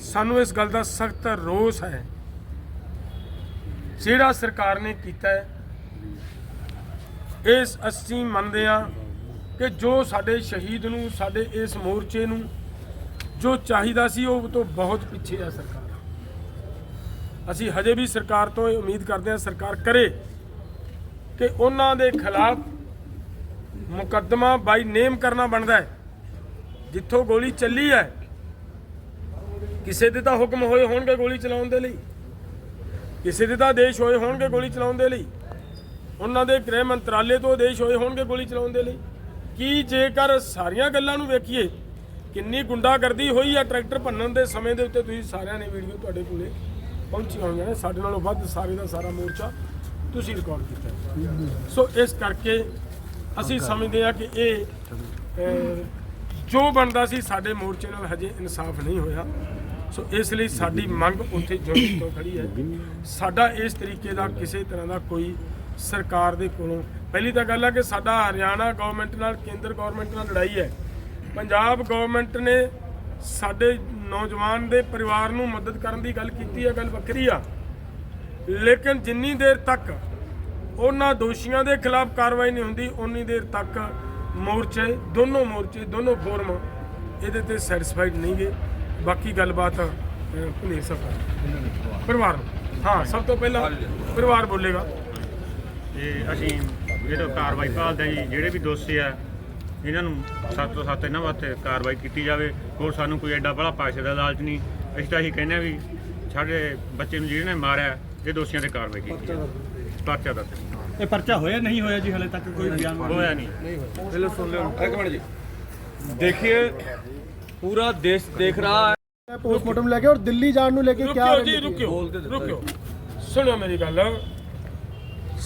ਸਾਨੂੰ ਇਸ ਗੱਲ ਦਾ ਸਖਤ ਰੋਸ ਹੈ। ਜਿਹੜਾ ਸਰਕਾਰ ਨੇ ਕੀਤਾ ਹੈ, ਇਸ ਅਸੀਂ ਮੰਨਦੇ ਹਾਂ ਕਿ ਜੋ ਸਾਡੇ ਸ਼ਹੀਦ ਨੂੰ, ਸਾਡੇ ਇਸ ਮੋਰਚੇ ਨੂੰ ਜੋ ਚਾਹੀਦਾ ਸੀ, ਉਹ ਤੋਂ ਬਹੁਤ ਪਿੱਛੇ ਹੈ ਸਰਕਾਰ। ਅਸੀਂ ਹਜੇ ਵੀ ਸਰਕਾਰ ਤੋਂ ਇਹ ਉਮੀਦ ਕਰਦੇ ਹਾਂ ਸਰਕਾਰ ਕਰੇ ਕਿ ਉਹਨਾਂ ਦੇ ਖਿਲਾਫ ਮੁਕੱਦਮਾ ਬਾਈ ਨੇਮ ਕਰਨਾ ਬਣਦਾ ਹੈ। ਜਿੱਥੋਂ ਗੋਲੀ ਚੱਲੀ ਹੈ ਕਿਸੇ ਦੇ ਤਾਂ ਹੁਕਮ ਹੋਏ ਹੋਣਗੇ ਗੋਲੀ ਚਲਾਉਣ ਦੇ ਲਈ। ਕਿਸੇ ਦੇ ਤਾਂ ਆਦੇਸ਼ ਹੋਏ ਹੋਣਗੇ ਗੋਲੀ ਚਲਾਉਣ ਦੇ ਲਈ। ਉਹਨਾਂ ਦੇ ਗ੍ਰਹਿ ਮੰਤਰਾਲੇ ਤੋਂ ਆਦੇਸ਼ ਹੋਏ ਹੋਣਗੇ ਗੋਲੀ ਚਲਾਉਣ ਦੇ ਲਈ। ਕੀ ਜੇਕਰ ਸਾਰੀਆਂ ਗੱਲਾਂ ਨੂੰ ਵੇਖੀਏ, ਕਿੰਨੀ ਗੁੰਡਾਗਰਦੀ ਹੋਈ ਆ ਟਰੈਕਟਰ ਭੰਨਣ ਦੇ ਸਮੇਂ ਦੇ ਉੱਤੇ, ਤੁਸੀਂ ਸਾਰਿਆਂ ਨੇ ਵੀਡੀਓ ਤੁਹਾਡੇ ਕੋਲੇ ਪਹੁੰਚੀਆਂ ਹੋਈਆਂ ਨੇ। ਸਾਡੇ ਨਾਲੋਂ ਵੱਧ ਸਾਰੇ ਦਾ ਸਾਰਾ ਮੋਰਚਾ ਤੁਸੀਂ ਰਿਕਾਰਡ ਕੀਤਾ ਸੋ ਇਸ ਕਰਕੇ ਅਸੀਂ ਸਮਝਦੇ ਹਾਂ ਕਿ ਇਹ ਜੋ ਬਣਦਾ ਸੀ ਸਾਡੇ ਮੋਰਚੇ ਨਾਲ ਹਜੇ ਇਨਸਾਫ ਨਹੀਂ ਹੋਇਆ। ਸੋ ਇਸ ਲਈ ਸਾਡੀ ਮੰਗ ਉੱਥੇ ਜੁੜੀ ਤੋਂ ਖੜੀ ਹੈ। ਸਾਡਾ ਇਸ ਤਰੀਕੇ ਦਾ ਕਿਸੇ ਤਰ੍ਹਾਂ ਦਾ ਕੋਈ ਸਰਕਾਰ ਦੇ ਕੋਲੋਂ, ਪਹਿਲੀ ਤਾਂ ਗੱਲ ਹੈ ਕਿ ਸਾਡਾ ਹਰਿਆਣਾ ਗਵਰਨਮੈਂਟ ਨਾਲ, ਕੇਂਦਰ ਗਵਰਨਮੈਂਟ ਨਾਲ ਲੜਾਈ ਹੈ। ਪੰਜਾਬ ਗਵਰਨਮੈਂਟ ਨੇ ਸਾਡੇ ਨੌਜਵਾਨ ਦੇ ਪਰਿਵਾਰ ਨੂੰ ਮਦਦ ਕਰਨ ਦੀ ਗੱਲ ਕੀਤੀ ਹੈ, ਗੱਲ ਵੱਖਰੀ ਆ। ਲੇਕਿਨ ਜਿੰਨੀ ਦੇਰ ਤੱਕ ਉਹਨਾਂ ਦੋਸ਼ੀਆਂ ਦੇ ਖਿਲਾਫ ਕਾਰਵਾਈ ਨਹੀਂ ਹੁੰਦੀ ਉਨੀ ਦੇਰ ਤੱਕ ਮੋਰਚੇ, ਦੋਨੋਂ ਮੋਰਚੇ, ਦੋਨੋਂ ਫੋਰਮ ਇਹਦੇ ਤੇ ਸੈਟੀਸਫਾਈਡ ਨਹੀਂਗੇ ਬਾਕੀ ਗੱਲਬਾਤ ਭੁਲੇ ਸਕਦਾ ਪਰਿਵਾਰ। ਨੂੰ। ਹਾਂ। ਸਭ ਤੋਂ ਪਹਿਲਾਂ ਪਰਿਵਾਰ ਬੋਲੇਗਾ। ਤੇ ਅਸੀਂ ਜਿਹੜਾ ਕਾਰਵਾਈ ਭਾਲਦੇ ਹਾਂ ਜੀ ਜਿਹੜੇ ਵੀ ਦੋਸ਼ੀ ਆ ਇਹਨਾਂ ਨੂੰ ਸੱਤ ਤੋਂ ਸੱਤ ਇਹਨਾਂ ਵਾਸਤੇ ਕਾਰਵਾਈ ਕੀਤੀ ਜਾਵੇ। ਹੋਰ ਸਾਨੂੰ ਕੋਈ ਐਡਾ ਬੜਾ ਪੈਸੇ ਦਾ ਲਾਲਚ ਨਹੀਂ। ਅਸੀਂ ਤਾਂ ਇਹੀ ਕਹਿੰਦੇ ਆ ਵੀ ਸਾਡੇ ਬੱਚੇ ਨੂੰ ਜਿਹਨੇ ਮਾਰਿਆ ਇਹ ਦੋਸ਼ੀਆਂ ਤੇ ਕਾਰਵਾਈ ਕੀਤੀ ਜਾਵੇ। ਪਰਚਾ ਦੱਸ ਇਹ ਪਰਚਾ ਹੋਇਆ ਨਹੀਂ ਹੋਇਆ ਜੀ ਹਲੇ ਤੱਕ ਕੋਈ ਬਿਆਨ ਹੋਇਆ ਨਹੀਂ। ਨਹੀਂ ਹੋਇਆ। ਪਹਿਲਾਂ ਸੁਣ ਲਿਓ। ਇੱਕ ਮਿੰਟ ਜੀ। ਦੇਖੀਏ पूरा देश देख रहा है पोस्टमार्टम लेके और दिल्ली जाने ਨੂੰ ਲੈ ਕੇ ਕਿਆ ਰੁਕਿਓ ਜੀ ਰੁਕਿਓ ਰੁਕਿਓ ਸੁਣੋ ਮੇਰੀ ਗੱਲ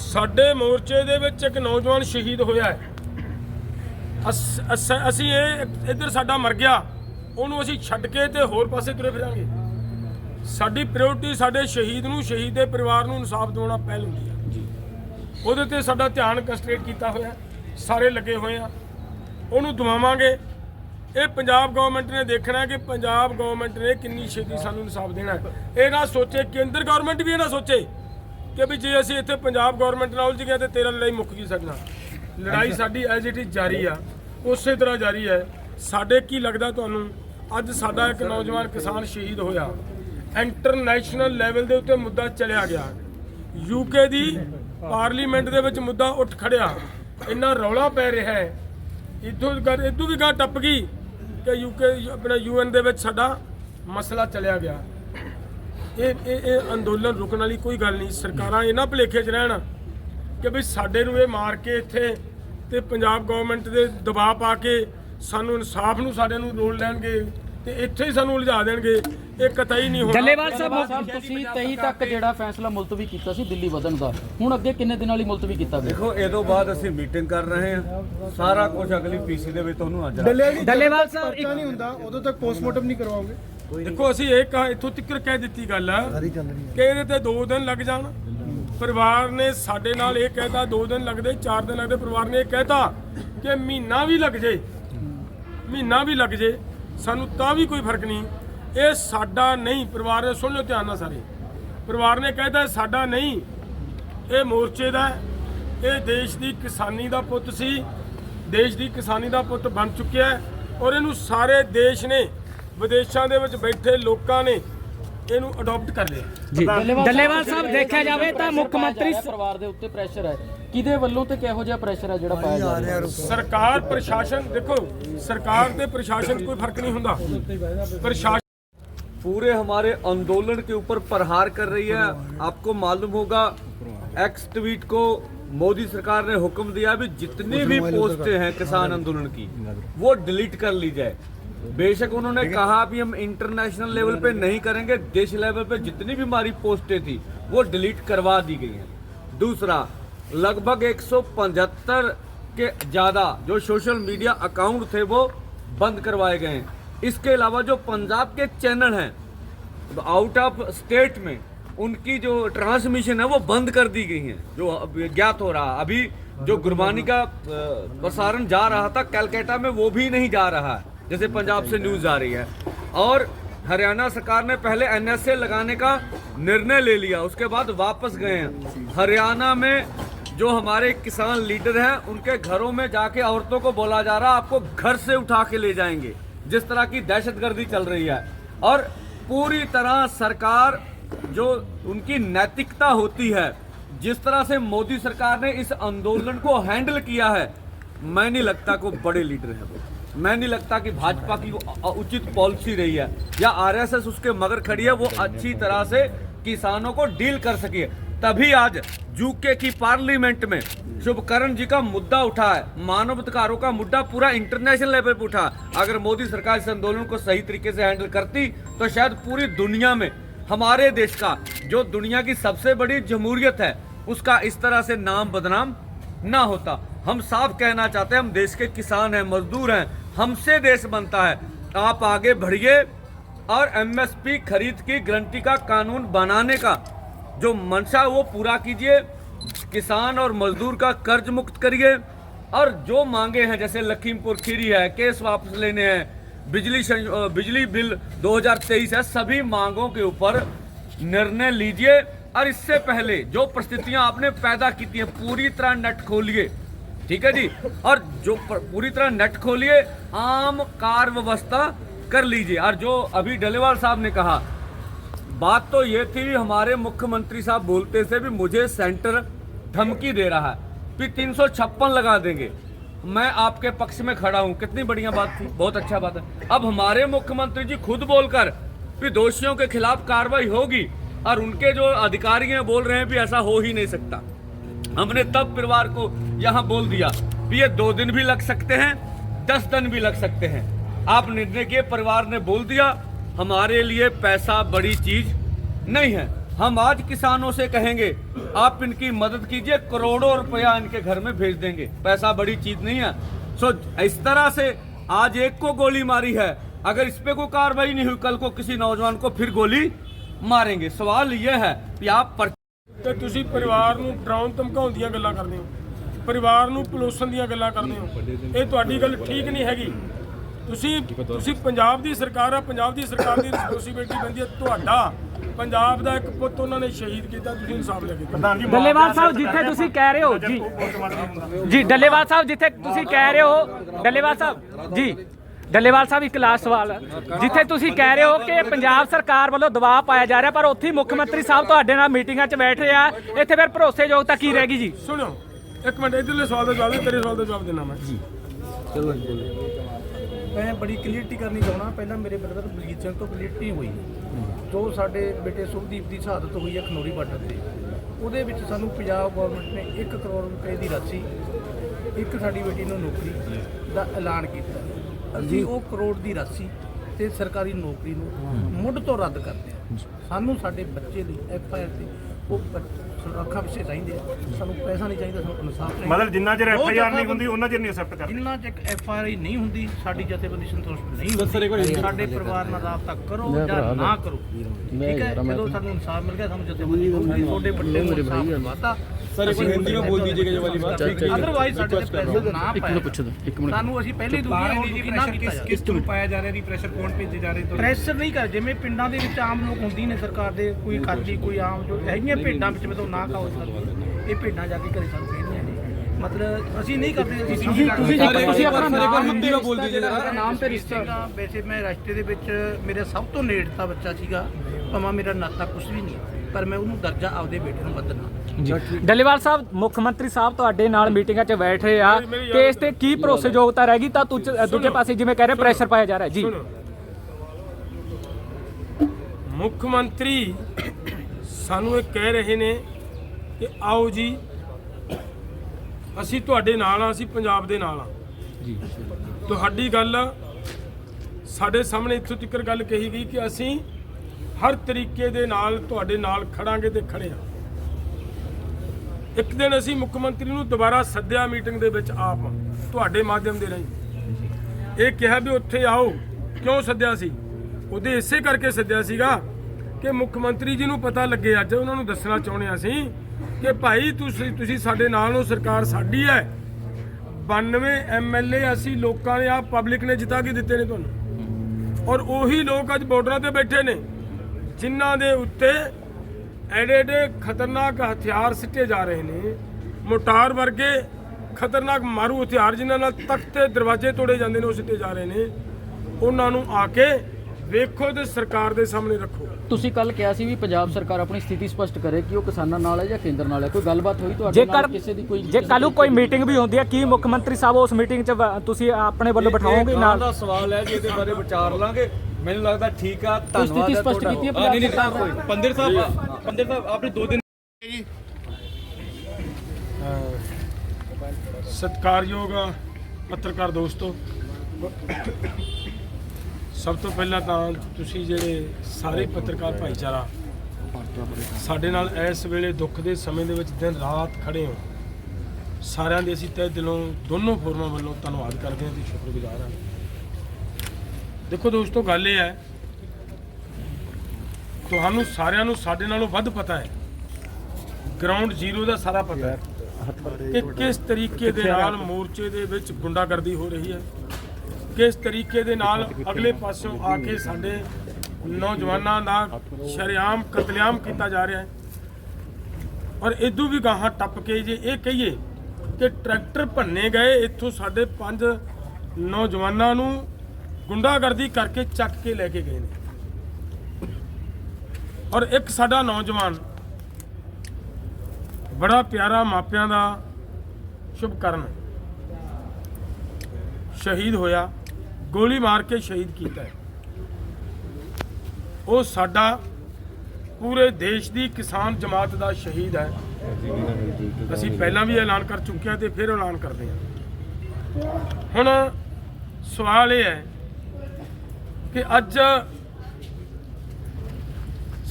ਸਾਡੇ ਮੋਰਚੇ ਦੇ ਵਿੱਚ ਇੱਕ ਨੌਜਵਾਨ ਸ਼ਹੀਦ ਹੋਇਆ ਹੈ ਅਸ- ਅਸ- ਅਸੀਂ ਇਹ ਇੱਧਰ ਸਾਡਾ ਮਰ ਗਿਆ ਉਹਨੂੰ ਅਸੀਂ ਛੱਡ ਕੇ ਤੇ ਹੋਰ ਪਾਸੇ ਤੁਰੇ ਫਿਰਾਂਗੇ ਸਾਡੀ ਪ੍ਰਾਇੋਰਟੀ ਸਾਡੇ ਸ਼ਹੀਦ ਨੂੰ ਸ਼ਹੀਦ ਦੇ ਪਰਿਵਾਰ ਨੂੰ ਇਨਸਾਫ ਦਿਵਾਉਣਾ ਪਹਿਲ ਹੁੰਦੀ ਹੈ ਜੀ ਉਹਦੇ ਤੇ ਸਾਡਾ ਧਿਆਨ ਕੰਸਟਰੇਟ ਕੀਤਾ ਹੋਇਆ ਹੈ। ਸਾਰੇ ਲੱਗੇ ਹੋਏ ਆ ਉਹਨੂੰ ਦਵਾਵਾਂਗੇ ਇਹ ਪੰਜਾਬ ਗਵਰਨਮੈਂਟ ਨੇ ਦੇਖਣਾ ਕਿ ਪੰਜਾਬ ਗਵਰਨਮੈਂਟ ਨੇ ਕਿੰਨੀ ਛੇਤੀ ਸਾਨੂੰ ਇਨਸਾਫ ਦੇਣਾ ਇਹ ਨਾ ਸੋਚੇ ਕੇਂਦਰ ਗਵਰਨਮੈਂਟ ਵੀ ਇਹ ਨਾ ਸੋਚੇ ਕਿ ਵੀ ਜੇ ਅਸੀਂ ਇੱਥੇ ਪੰਜਾਬ ਗਵਰਨਮੈਂਟ ਨਾਲ ਉਲਝ ਗਏ ਤੇ ਤੇਰਾ ਲੜਾਈ ਮੁੱਕ ਗਈ ਸਾਡੇ ਨਾਲ ਲੜਾਈ ਸਾਡੀ ਐਜ਼ ਇਟ ਇਜ਼ ਜਾਰੀ ਆ। ਉਸੇ ਤਰ੍ਹਾਂ ਜਾਰੀ ਹੈ। ਸਾਡੇ ਕੀ ਲੱਗਦਾ ਤੁਹਾਨੂੰ? ਅੱਜ ਸਾਡਾ ਇੱਕ ਨੌਜਵਾਨ ਕਿਸਾਨ ਸ਼ਹੀਦ ਹੋਇਆ। ਇੰਟਰਨੈਸ਼ਨਲ ਲੈਵਲ ਦੇ ਉੱਤੇ ਮੁੱਦਾ ਚਲਿਆ ਗਿਆ। ਯੂਕੇ ਦੀ ਪਾਰਲੀਮੈਂਟ ਦੇ ਵਿੱਚ ਮੁੱਦਾ ਉੱਠ ਖੜਿਆ। ਇੰਨਾ ਰੌਲਾ ਪੈ ਰਿਹਾ ਹੈ। ਇਦੋਂ ਇਦੋਂ ਵੀ ਗਾਂ ਟੱਪ ਗਈ। ਕਿ ਯੂਕੇ ਆਪਣਾ ਯੂਐਨ ਦੇ ਵਿੱਚ ਸਾਡਾ ਮਸਲਾ ਚਲਿਆ ਗਿਆ। ਇਹ ਇਹ ਇਹ ਅੰਦੋਲਨ ਰੁਕਣ ਵਾਲੀ ਕੋਈ ਗੱਲ ਨਹੀਂ। ਸਰਕਾਰਾਂ ਇਹਨਾਂ ਭੁਲੇਖੇ 'ਚ ਰਹਿਣ ਕਿ ਵੀ ਸਾਡੇ ਨੂੰ ਇਹ ਮਾਰ ਕੇ ਇੱਥੇ ਤੇ ਪੰਜਾਬ ਗਵਰਨਮੈਂਟ ਦੇ ਦਬਾਅ ਪਾ ਕੇ ਸਾਨੂੰ ਇਨਸਾਫ ਨੂੰ ਸਾਡੇ ਨੂੰ ਰੋਲ ਲੈਣਗੇ। ਤੇ ਇੱਥੇ ਹੀ ਸਾਨੂੰ ਉਲਝਾ ਦੇਣਗੇ। ਇਹ ਕਤਈ ਨਹੀਂ ਹੋਣਾ। ਡੱਲੇਵਾਲ ਸਾਹਿਬ ਤੁਸੀਂ 23 ਤੱਕ ਜਿਹੜਾ ਫੈਸਲਾ ਮੁਲਤਵੀ ਕੀਤਾ ਸੀ ਦਿੱਲੀ ਵਧਣ ਦਾ। ਹੁਣ ਅੱਗੇ ਕਿੰਨੇ ਦਿਨਾਂ ਲਈ ਮੁਲਤਵੀ ਕੀਤਾ ਗਿਆ? ਦੇਖੋ ਇਹ ਤੋਂ ਬਾਅਦ ਅਸੀਂ ਮੀਟਿੰਗ ਕਰ ਰਹੇ ਹਾਂ। ਸਾਰਾ ਕੁਝ ਅਗਲੀ ਪੀਸੀ ਦੇ ਵਿੱਚ ਤੁਹਾਨੂੰ ਅੱਜ ਡੱਲੇਵਾਲ ਸਾਹਿਬ ਇੱਕ ਨਹੀਂ ਹੁੰਦਾ ਉਦੋਂ ਤੱਕ ਪੋਸਟਮਾਰਟਮ ਨਹੀਂ ਕਰਵਾਓਗੇ। ਦੇਖੋ ਅਸੀਂ ਇਹ ਕਹਾ ਇੱਥੋਂ ਤੱਕ ਕਹਿ ਦਿੱਤੀ ਗੱਲ ਆ ਕਿ ਇਹਦੇ ਤੇ 2 ਦਿਨ ਲੱਗ ਜਾਣ। ਪਰਿਵਾਰ ਨੇ ਸਾਡੇ ਨਾਲ ਇਹ ਕਹਿਤਾ 2 ਦਿਨ ਲੱਗਦੇ 4 ਦਿਨ ਲੱਗਦੇ। ਪਰਿਵਾਰ ਨੇ ਇਹ ਕਹਿਤਾ ਕਿ ਮਹੀਨਾ ਵੀ ਲੱਗ ਜੇ। ਮਹੀਨਾ ਵੀ ਲੱਗ ਜੇ। ਸਾਨੂੰ ਤਾਂ ਵੀ ਕੋਈ ਫ਼ਰਕ ਨਹੀਂ। ਇਹ ਸਾਡਾ ਨਹੀਂ ਪਰਿਵਾਰ ਨੇ ਸੁਣ ਲਿਓ ਧਿਆਨ ਨਾਲ ਸਾਰੇ। ਪਰਿਵਾਰ ਨੇ ਕਹਿਤਾ ਸਾਡਾ ਨਹੀਂ ਇਹ ਮੋਰਚੇ ਦਾ। ਇਹ ਦੇਸ਼ ਦੀ ਕਿਸਾਨੀ ਦਾ ਪੁੱਤ ਸੀ। ਦੇਸ਼ ਦੀ ਕਿਸਾਨੀ ਦਾ ਪੁੱਤ ਬਣ ਚੁੱਕਿਆ ਹੈ ਔਰ ਇਹਨੂੰ ਸਾਰੇ ਦੇਸ਼ ਨੇ ਵਿਦੇਸ਼ਾਂ ਦੇ ਵਿੱਚ ਬੈਠੇ ਲੋਕਾਂ ਨੇ ਇਹਨੂੰ ਅਡਾਪਟ ਕਰ ਲਿਆ। ਜੀ। ਡੱਲੇਵਾਲ ਸਾਹਿਬ। ਦੇਖਿਆ ਜਾਵੇ ਤਾਂ ਮੁੱਖ ਮੰਤਰੀ ਪਰਿਵਾਰ ਦੇ ਉੱਤੇ ਪ੍ਰੈਸ਼ਰ ਹੈ। ਕਿਹਦੇ ਵੱਲੋਂ ਤੇ ਕਿਹੋ ਜਿਹਾ ਪ੍ਰੈਸ਼ਰ ਹੈ ਜਿਹੜਾ ਪਾਇਆ ਜਾ ਰਿਹਾ ਸਰਕਾਰ ਪ੍ਰਸ਼ਾਸਨ ਦੇਖੋ ਸਰਕਾਰ ਤੇ ਪ੍ਰਸ਼ਾਸਨ 'ਚ ਕੋਈ ਫਰਕ ਨਹੀਂ ਹੁੰਦਾ ਪ੍ਰਸ਼ਾਸਨ पूरे हमारे आंदोलन के ऊपर प्रहार कर रही है आपको मालूम होगा एक्स ट्वीट को मोदी सरकार ने हुक्म दिया भी जितनी भी पोस्टें हैं किसान आंदोलन की वो डिलीट कर ली जाए बेशक उन्होंने कहा भी हम इंटरनेशनल लेवल पे नहीं करेंगे देश लेवल पे जितनी भी हमारी पोस्टें थी वो डिलीट करवा दी गई हैं दूसरा लगभग 175 के ज़्यादा जो सोशल मीडिया अकाउंट थे वो बंद करवाए गए हैं। इसके अलावा जो पंजाब के चैनल हैं आउट ऑफ़ स्टेट में उनकी जो ट्रांसमिशन है वो बंद कर दी गई है, जो ज्ञात हो रहा अभी जो गुरबानी का प्रसारण जा रहा था कलकत्ता में वो भी नहीं जा रहा है, जैसे पंजाब से न्यूज़ आ रही है। और हरियाणा सरकार ने पहले एनएसए लगाने का निर्णय ले लिया, उसके बाद वापस गए हैं। हरियाणा में जो हमारे किसान लीडर हैं, उनके घरों में जाके औरतों को बोला जा रहा, आपको घर से उठा के ले जाएँगे, जिस तरह की दहशतगर्दी चल रही है। और पूरी तरह सरकार जो उनकी नैतिकता होती है, जिस तरह से मोदी सरकार ने इस आंदोलन को हैंडल किया है, मैं नहीं लगता को बड़े लीडर है वो। मैं नहीं लगता कि भाजपा की उचित पॉलिसी रही है, या आरएसएस उसके मगर खड़ी है, वो अच्छी तरह से किसानों को डील कर सकी है। तभी आज यूके की पार्लियामेंट में शुभकरण जी का मुद्दा उठा है। मानव अधिकारों का मुद्दा पूरा इंटरनेशनल लेवल पर उठा अगर मोदी सरकार इस आंदोलन को सही तरीके से हैंडल करती तो शायद पूरी दुनिया में, हमारे देश का, जो दुनिया की सबसे बड़ी जमहूरियत है, उसका इस तरह से नाम बदनाम ना होता। हम साफ़ कहना चाहते हैं, हम देश के किसान हैं, मजदूर हैं, हमसे देश बनता है। आप आगे बढ़िए और एमएसपी खरीद की गारंटी का कानून बनाने का जो मंशा वो पूरा कीजिए, किसान और मजदूर का कर्ज मुक्त करिए। और जो मांगे हैं, जैसे लखीमपुर खीरी है, केस वापस लेने हैं, बिजली बिजली बिल 2023 है, सभी मांगों के ऊपर निर्णय लीजिए। और इससे पहले जो परिस्थितियाँ आपने पैदा की थी, पूरी तरह नट खोलिए। ठीक है जी? और जो पूरी तरह नट खोलिए, आम कार व्यवस्था कर लीजिए। और जो अभी डलेवाल साहब ने कहा बात तो ये थी, हमारे मुख्यमंत्री साहब बोलते से भी मुझे सेंटर धमकी दे रहा है। फिर तीन सौ छप्पन लगा देंगे। मैं आपके पक्ष में खड़ा हूँ। कितनी बढ़िया बात थी, बहुत अच्छा बात है। अब हमारे मुख्यमंत्री जी खुद बोलकर भी दोषियों के खिलाफ कार्रवाई होगी और उनके जो अधिकारी हैं, बोल रहे हैं भी ऐसा हो ही नहीं सकता। हमने तब परिवार को यहाँ बोल दिया, भी ये दो दिन भी लग सकते हैं, दस दिन भी लग सकते हैं। आप निर्णय किए परिवार ने बोल दिया हमारे लिए पैसा बड़ी चीज नहीं है हम आज किसानों से कहेंगे आप इनकी मदद कीजिए करोड़ों रुपया इनके घर में भेज देंगे पैसा बड़ी चीज नहीं है सो इस तरह से आज एक को गोली मारी है अगर इस पे कोई कार्रवाई नहीं हुई कल को किसी नौजवान को फिर गोली मारेंगे सवाल यह है कि आप पर ਤੇ ਤੁਸੀਂ ਪਰਿਵਾਰ ਨੂੰ ਡਰਾਉਣ ਧਮਕਾਉਣ ਦੀਆਂ ਗੱਲਾਂ ਕਰਦੇ ਹੋ ਪਰਿਵਾਰ ਨੂੰ ਪਲੋਸਣ ਦੀਆਂ ਗੱਲਾਂ ਕਰਦੇ ਹੋ ਇਹ ਤੁਹਾਡੀ ਗੱਲ ਠੀਕ ਨਹੀਂ ਹੈਗੀ ਤੁਸੀਂ ਤੁਸੀਂ ਪੰਜਾਬ ਦੀ ਸਰਕਾਰ ਆ ਪੰਜਾਬ ਦੀ ਸਰਕਾਰ ਦੀ ਰਿਸਪੌਂਸਿਬਿਲਟੀ ਬਣਦੀ ਹੈ ਤੁਹਾਡਾ ਪੰਜਾਬ ਦਾ ਇੱਕ ਪੁੱਤ ਉਹਨਾਂ ਨੇ ਸ਼ਹੀਦ ਕੀਤਾ ਤੁਸੀਂ ਇਨਸਾਫ ਲੈ ਕੇ। ਡੱਲੇਵਾਲ ਸਾਹਿਬ ਜਿੱਥੇ ਤੁਸੀਂ ਕਹਿ ਰਹੇ ਹੋ ਜੀ। ਜੀ ਡੱਲੇਵਾਲ ਸਾਹਿਬ ਜਿੱਥੇ ਤੁਸੀਂ ਕਹਿ ਰਹੇ ਹੋ ਡੱਲੇਵਾਲ ਸਾਹਿਬ ਜੀ। ਡੱਲੇਵਾਲ ਸਾਹਿਬ ਇੱਕ ਲਾਸਟ ਸਵਾਲ। ਜਿੱਥੇ ਤੁਸੀਂ ਕਹਿ ਰਹੇ ਹੋ ਕਿ ਪੰਜਾਬ ਸਰਕਾਰ ਵੱਲੋਂ ਦਬਾਅ ਪਾਇਆ ਜਾ ਰਿਹਾ ਪਰ ਉੱਥੇ ਮੁੱਖ ਮੰਤਰੀ ਸਾਹਿਬ ਤੁਹਾਡੇ ਨਾਲ ਮੀਟਿੰਗਾਂ 'ਚ ਬੈਠ ਰਹੇ ਆ ਇੱਥੇ ਫਿਰ ਭਰੋਸੇਯੋਗਤਾ ਕੀ ਰਹਿ ਗਈ ਜੀ? ਸੁਣੋ ਇੱਕ ਮਿੰਟ ਇਧਰਲੇ ਸਵਾਲ ਦਾ ਜਵਾਬ ਤੇਰੇ ਸਵਾਲ ਦਾ ਜਵਾਬ ਦੇਣਾ ਮੈਂ। ਮੈਂ ਬੜੀ ਕਲੀਅਰਟੀ ਕਰਨੀ ਚਾਹਣਾ ਪਹਿਲਾਂ ਮੇਰੇ ਬ੍ਰਦਰ ਬਲਜੀਤ ਸਿੰਘ ਤੋਂ ਕਲੀਅਰਟੀ ਹੋਈ। ਜੋ ਸਾਡੇ ਬੇਟੇ ਸੁਖਦੀਪ ਦੀ ਸ਼ਹਾਦਤ ਹੋਈ ਹੈ ਖਨੋਰੀ ਬਾਰਡਰ ਤੇ, ਉਹਦੇ ਵਿੱਚ ਸਾਨੂੰ ਪੰਜਾਬ ਗਵਰਨਮੈਂਟ ਨੇ 1 ਕਰੋੜ ਰੁਪਏ ਦੀ ਰਾਸ਼ੀ, ਇੱਕ ਸਾਡੀ ਬੇਟੀ ਨੂੰ ਨੌਕਰੀ ਦਾ ਐਲਾਨ ਕੀਤਾ। ਅਸੀਂ ਉਹ ਕਰੋੜ ਦੀ ਰਾਸ਼ੀ ਤੇ ਸਰਕਾਰੀ ਨੌਕਰੀ ਨੂੰ ਮੁੱਢ ਤੋਂ ਰੱਦ ਕਰਦੇ ਹਾਂ ਸਾਨੂੰ ਸਾਡੇ ਬੱਚੇ ਲਈ ਐਫ ਆਈ ਆਰ ਤੇ ਉਹ ਬ- ਸੁਰੱਖਿਆ ਵਿਸ਼ੇ ਚਾਹੀਦੇ ਆ। ਸਾਨੂੰ ਪੈਸਾ ਨਹੀਂ ਚਾਹੀਦਾ ਸਾਨੂੰ ਇਨਸਾਫ ਚਾਹੀਦਾ। ਮਤਲਬ ਜਿੰਨਾ ਚਿਰ ਉਹ ਐਫ ਆਈ ਆਰ ਨਹੀਂ ਜਥੇਬੰਦੀ- ਹੁੰਦੀ ਉਹਨਾਂ ਚਿਰ ਨਹੀਂ ਐਕਸੈਪਟ ਕਰਦੇ। ਜਿੰਨਾ ਚਿਰ ਐਫ ਆਰ ਆਈ ਨਹੀਂ ਹੁੰਦੀ ਸਾਡੀ ਜਥੇਬੰਦੀ ਸੰਤੁਸ਼ਟ ਨਹੀਂ ਹੁੰਦੀ। ਸਾਡੇ ਪਰਿਵਾਰ ਨਾਲ ਰਾਬਤਾ ਕਰੋ ਜਾਂ ਨਾ ਕਰੋ। ਠੀਕ ਹੈ ਜਦੋਂ ਸਾਨੂੰ ਇਨਸਾਫ ਮਿਲ ਗਿਆ ਸਾਨੂੰ ਜਥੇਬੰਦੀ ਹੋਊਗੀ ਤੁਹਾਡੇ ਵੱਡੇ ਨੂੰ ਇਨਸਾਫ ਦਿਵਾਤਾ। ਸਰ ਇੱਕ ਹਿੰਦੀ ਵਿੱਚ ਬੋਲ ਦੀਜੀਏ ਜੋ ਵਾਲੀ ਬਾਤ ਅਦਰਵਾਈਜ਼ ਸਾਡੇ ਤੇ ਪ੍ਰੈਸ਼ਰ ਨਾ ਇੱਕ ਮਿੰਟ ਪੁੱਛ ਦੋ ਸਾਨੂੰ ਅਸੀਂ ਪਹਿਲੇ ਦੂਜੀਆਂ ਹੋਰ ਦੁਖੀ ਨਾ ਕੀਤਾ ਕਿਸ ਤੋਂ ਪਾਇਆ ਜਾ ਰਿਹਾ ਦੀ ਪ੍ਰੈਸ਼ਰ ਕੌਣ ਭੇਜੇ ਜਾ ਰਹੇ ਪ੍ਰੈਸ਼ਰ ਨਹੀਂ ਕਰ ਜਿਵੇਂ ਪਿੰਡਾਂ ਦੇ ਵਿੱਚ ਆਮ ਲੋਕ ਹੁੰਦੀ ਨੇ ਸਰਕਾਰ ਦੇ ਕੋਈ ਕਰਦੀ ਕੋਈ ਆਮ ਜੋ ਹੈਗੀਆਂ ਭੇਡਾਂ ਵਿੱਚ ਮੈਂ ਤਾਂ ਨਾ ਕਹੋ ਇਹ ਭੇਡਾਂ ਜਾ ਕੇ ਘਰੇ ਸਾਨੂੰ ਕਹਿੰਦੀਆਂ ਨੇ। ਮਤਲਬ ਅਸੀਂ ਨਹੀਂ ਕਰਦੇ ਤੁਸੀਂ ਤੁਸੀਂ ਤੁਸੀਂ ਆਪਣਾ ਨਾਮ ਹਿੰਦੀ ਵਿੱਚ ਬੋਲ ਦੀਜੀਏ ਨਾਮ ਤੇ ਰਿਸ਼ਤਾ ਵੈਸੇ ਮੈਂ ਰਸਤੇ ਦੇ ਵਿੱਚ ਮੇਰਾ ਸਭ ਤੋਂ ਨੇੜਤਾ ਬੱਚਾ ਸੀਗਾ। ਭਾਵੇਂ ਮੇਰਾ ਨਾਤਾ ਕੁਝ ਵੀ ਨਹੀਂ। ਪਰ ਮੈਂ ਉਹਨੂੰ ਦਰਜਾ ਆਪਦੇ ਬੇਟੇ ਨੂੰ ਬਦਲਣਾ ਡੱਲੇਵਾਲ ਸਾਹਿਬ ਮੁੱਖ ਮੰਤਰੀ ਸਾਹਿਬ ਤੁਹਾਡੇ ਨਾਲ ਮੀਟਿੰਗਾਂ 'ਚ ਬੈਠ ਰਹੇ ਆ ਤੇ ਇਸ ਤੇ ਕੀ ਭਰੋਸੇਯੋਗਤਾ ਰਹਿ ਗਈ? ਤਾਂ ਦੂਜੇ ਪਾਸੇ ਜਿਵੇਂ ਕਹਿ ਰਹੇ ਪ੍ਰੈਸ਼ਰ ਪਾਇਆ ਜਾ ਰਿਹਾ। ਜੀ। ਸੁਣੋ। ਮੁੱਖ ਮੰਤਰੀ ਸਾਨੂੰ ਇਹ ਕਹਿ ਰਹੇ ਨੇ ਕਿ ਆਓ ਜੀ ਅਸੀਂ ਤੁਹਾਡੇ ਨਾਲ ਆ ਅਸੀਂ ਪੰਜਾਬ ਦੇ ਨਾਲ ਆ। ਜੀ। ਤੁਹਾਡੀ ਗੱਲ ਸਾਡੇ ਸਾਹਮਣੇ ਇੱਥੋਂ ਤੱਕ ਗੱਲ ਕਹੀ ਗਈ ਕਿ ਅਸੀਂ ਹਰ ਤਰੀਕੇ ਦੇ ਨਾਲ ਤੁਹਾਡੇ ਨਾਲ ਖੜਾਂਗੇ ਤੇ ਖੜੇ ਆ। ਇੱਕ ਦਿਨ ਅਸੀਂ ਮੁੱਖ ਮੰਤਰੀ ਨੂੰ ਦੁਬਾਰਾ ਸੱਦਿਆ ਮੀਟਿੰਗ ਦੇ ਵਿੱਚ ਆਪ। ਤੁਹਾਡੇ ਮਾਧਿਅਮ ਦੇ ਰਾਹੀਂ। ਇਹ ਕਿਹਾ ਵੀ ਉੱਥੇ ਆਓ। ਕਿਉਂ ਸੱਦਿਆ ਸੀ? ਉਹਦੇ ਇਸੇ ਕਰਕੇ ਸੱਦਿਆ ਸੀਗਾ ਕਿ ਮੁੱਖ ਮੰਤਰੀ ਜੀ ਨੂੰ ਪਤਾ ਲੱਗੇ। ਅੱਜ ਉਹਨਾਂ ਨੂੰ ਦੱਸਣਾ ਚਾਹੁੰਦੇ ਹਾਂ ਅਸੀਂ ਕਿ ਭਾਈ ਤੁਸੀਂ ਤੁਸੀਂ ਸਾਡੇ ਨਾਲ ਹੋ, ਸਰਕਾਰ ਸਾਡੀ ਹੈ। 92 ਐਮਐਲਏ ਅਸੀਂ ਲੋਕਾਂ ਨੇ ਆ ਪਬਲਿਕ ਨੇ ਜਿਤਾ ਕੇ ਦਿੱਤੇ ਨੇ ਤੁਹਾਨੂੰ। ਔਰ ਉਹੀ ਲੋਕ ਅੱਜ ਬਾਰਡਰਾਂ ਤੇ ਬੈਠੇ ਨੇ। ਜਿਨ੍ਹਾਂ ਦੇ ਉੱਤੇ ਐਡੇ ਐਡੇ ਖਤਰਨਾਕ ਹਥਿਆਰ ਸਿੱਟੇ ਜਾ ਰਹੇ ਨੇ ਮੋਟਾਰ ਵਰਗੇ ਖਤਰਨਾਕ ਮਾਰੂ ਹਥਿਆਰ ਜਿਨ੍ਹਾਂ ਨਾਲ ਤਖਤ ਤੇ ਦਰਵਾਜ਼ੇ ਤੋੜੇ ਜਾਂਦੇ ਨੇ ਉਹ ਸਿੱਟੇ ਜਾ ਰਹੇ ਨੇ। ਉਹਨਾਂ ਨੂੰ ਆ ਕੇ ਵੇਖੋ ਤੇ ਸਰਕਾਰ ਦੇ ਸਾਹਮਣੇ ਰੱਖੋ। ਤੁਸੀਂ ਕੱਲ ਕਿਹਾ ਸੀ ਵੀ ਪੰਜਾਬ ਸਰਕਾਰ ਆਪਣੀ ਸਥਿਤੀ ਸਪਸ਼ਟ ਕਰੇ ਕਿ ਉਹ ਕਿਸਾਨਾਂ ਨਾਲ ਹੈ ਜਾਂ ਕੇਂਦਰ ਨਾਲ ਹੈ। ਕੋਈ ਗੱਲਬਾਤ ਹੋਈ ਤੁਹਾਡੇ ਨਾਲ ਕਿਸੇ ਦੀ ਕੋਈ ਜੇ ਕੱਲ ਨੂੰ ਕੋਈ ਮੀਟਿੰਗ ਵੀ ਹੁੰਦੀ ਹੈ ਕੀ ਮੁੱਖ ਮੰਤਰੀ ਸਾਹਿਬ ਉਸ ਮੀਟਿੰਗ 'ਚ ਤੁਸੀਂ ਆਪਣੇ ਵੱਲੋਂ ਬਿਠਾਓਗੇ ਨਾਲ? ਦਾ ਸਵਾਲ ਹੈ ਜੀ ਇਹਦੇ ਬਾਰੇ ਵਿਚਾਰ ਲਾਂਗੇ। ਮੈਨੂੰ ਲੱਗਦਾ ਠੀਕ ਆ ਧੰਨਵਾਦ ਸਥਿਤੀ ਹੈ ਸਪਸ਼ਟ। ਕੀਤੀ ਹੈ ਨਹੀਂ ਨਹੀਂ ਪੰਦਰ ਸਾਹਿਬ ਪੰਦਰ ਸਾਹਿਬ ਆਪਨੇ ਦੋ ਦਿਨ ਸਤਿਕਾਰਯੋਗ ਪੱਤਰਕਾਰ ਦੋਸਤੋ ਸਭ ਤੋਂ ਪਹਿਲਾਂ ਤਾਂ ਤੁਸੀਂ ਜਿਹੜੇ ਸਾਰੇ ਪੱਤਰਕਾਰ ਭਾਈਚਾਰਾ ਸਾਡੇ ਨਾਲ ਇਸ ਵੇਲੇ ਦੁੱਖ ਦੇ ਸਮੇਂ ਦੇ ਵਿੱਚ ਦਿਨ ਰਾਤ ਖੜੇ ਹੋ। ਸਾਰਿਆਂ ਦੇ ਅਸੀਂ ਤਹਿ ਦਿਲੋਂ ਦੋਨੋਂ ਫੋਰਮਾਂ ਵੱਲੋਂ ਧੰਨਵਾਦ ਕਰਦੇ ਹਾਂ ਤੇ ਸ਼ੁਕਰਗੁਜ਼ਾਰ ਹਾਂ। ਦੇਖੋ ਦੋਸਤੋ ਗੱਲ ਇਹ ਹੈ ਤੁਹਾਨੂੰ ਸਾਰਿਆਂ ਨੂੰ ਸਾਡੇ ਨਾਲੋਂ ਵੱਧ ਪਤਾ ਹੈ। ਗਰਾਊਂਡ ਜ਼ੀਰੋ ਦਾ ਸਾਰਾ ਪਤਾ ਹੈ ਕਿ ਕਿਸ ਤਰੀਕੇ ਦੇ ਨਾਲ ਮੋਰਚੇ ਦੇ ਵਿੱਚ ਗੁੰਡਾਗਰਦੀ ਹੋ ਰਹੀ ਹੈ। ਕਿਸ ਤਰੀਕੇ ਦੇ ਨਾਲ ਅਗਲੇ ਪਾਸਿਓਂ ਆ ਕੇ ਸਾਡੇ ਨੌਜਵਾਨਾਂ ਦਾ ਸ਼ਰੇਆਮ ਕਤਲੇਆਮ ਕੀਤਾ ਜਾ ਰਿਹਾ ਹੈ। ਔਰ ਇਦੋਂ ਵੀ ਗਾਹਾਂ ਟੱਪ ਕੇ ਜੇ ਇਹ ਕਹੀਏ ਕਿ ਟਰੈਕਟਰ ਭੰਨੇ ਗਏ ਇੱਥੋਂ ਸਾਡੇ ਪੰਜ ਨੌਜਵਾਨਾਂ ਨੂੰ ਗੁੰਡਾਗਰਦੀ ਕਰਕੇ ਚੱਕ ਕੇ ਲੈ ਕੇ ਗਏ ਨੇ। ਔਰ ਇੱਕ ਸਾਡਾ ਨੌਜਵਾਨ ਬੜਾ ਪਿਆਰਾ ਮਾਪਿਆਂ ਦਾ ਸ਼ੁਭਕਰਨ। ਸ਼ਹੀਦ ਹੋਇਆ, ਗੋਲੀ ਮਾਰ ਕੇ ਸ਼ਹੀਦ ਕੀਤਾ ਉਹ ਸਾਡਾ ਪੂਰੇ ਦੇਸ਼ ਦੀ ਕਿਸਾਨ ਜਮਾਤ ਦਾ ਸ਼ਹੀਦ ਹੈ। ਅਸੀਂ ਪਹਿਲਾਂ ਵੀ ਐਲਾਨ ਕਰ ਚੁੱਕੇ ਹਾਂ ਤੇ ਫਿਰ ਐਲਾਨ ਕਰਦੇ ਹਾਂ। ਹੁਣ ਸਵਾਲ ਇਹ ਹੈ ਕਿ ਅੱਜ